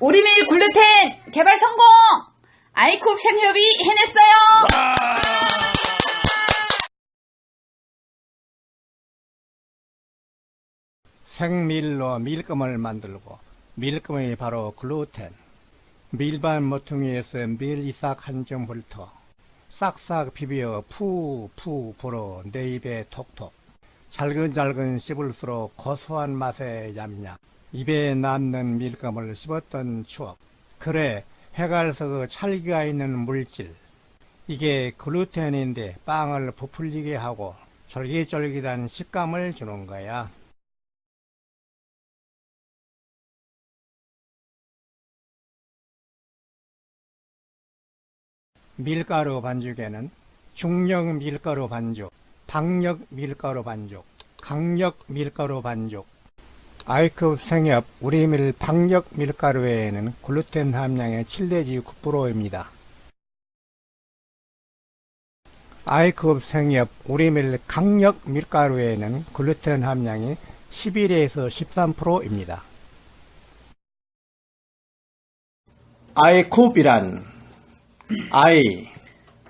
오리밀 글루텐 개발 성공! 아이콥 생협이 해냈어요! 생밀로 밀감을 만들고 밀감이 바로 글루텐 밀반 모퉁이에서 밀 이삭 한 점 훑어 싹싹 비벼 푸푸 불어 내 입에 톡톡 잘근잘근 씹을수록 고소한 맛의 얌얌 입에 남는 밀감을 씹었던 추억. 그래 해갈서 그 찰기가 있는 물질. 이게 글루텐인데 빵을 부풀리게 하고 쫄깃쫄깃한 식감을 주는 거야. 밀가루 반죽에는 중력 밀가루 반죽, 박력 밀가루 반죽, 강력 밀가루 반죽, 아이크 생협 우리밀 박력 밀가루에는 글루텐 함량의 7 내지 9%입니다. 아이크업 생협 우리밀 강력 밀가루에는 글루텐 함량이 11에서 13%입니다. 아이쿱이란 아이,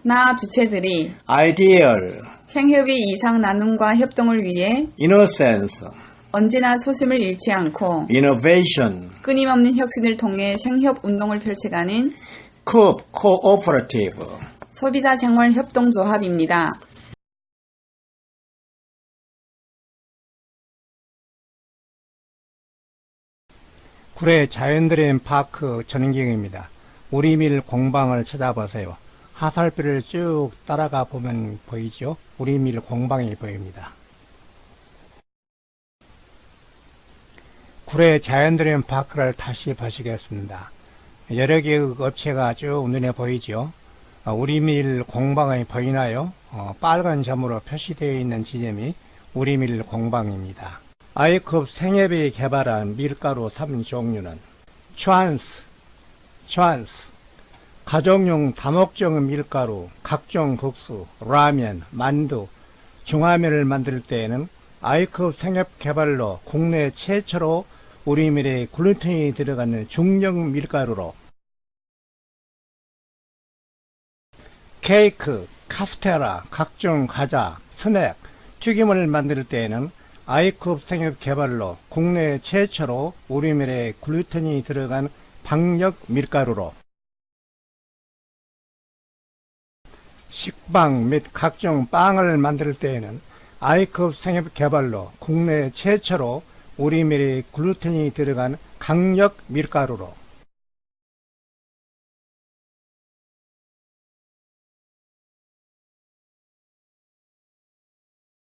나 주체들이 아이디얼, 생협의 이상 나눔과 협동을 위해 이노센스, 언제나 소심을 잃지 않고 이노베이션, 끊임없는 혁신을 통해 생협 운동을 펼쳐가는 쿱 코오퍼레이티브, 소비자 생활 협동조합입니다. 구례 자연드림 파크 전경입니다. 우리밀 공방을 찾아보세요. 하살비를 쭉 따라가 보면 보이죠? 우리밀 공방이 보입니다. 구례 자연드림 파크를 다시 보시겠습니다. 여러 개의 업체가 쭉 눈에 보이죠? 어, 우리밀 공방이 보이나요? 어, 빨간 점으로 표시되어 있는 지점이 우리밀 공방입니다. 아이컵 생협이 개발한 밀가루 3종류는 트란스, 트란스, 가정용 다목적 밀가루, 각종 국수, 라면, 만두, 중화면을 만들 때에는 아이컵 생협 개발로 국내 최초로 우리 밀에 글루텐이 들어가는 중력 밀가루로 케이크, 카스테라, 각종 과자, 스낵, 튀김을 만들 때에는 아이컵 생협 개발로 국내 최초로 우리 밀에 글루텐이 들어간 박력 밀가루로 식빵 및 각종 빵을 만들 때에는 아이컵 생협 개발로 국내 최초로 우리밀에 글루텐이 들어간 강력 밀가루로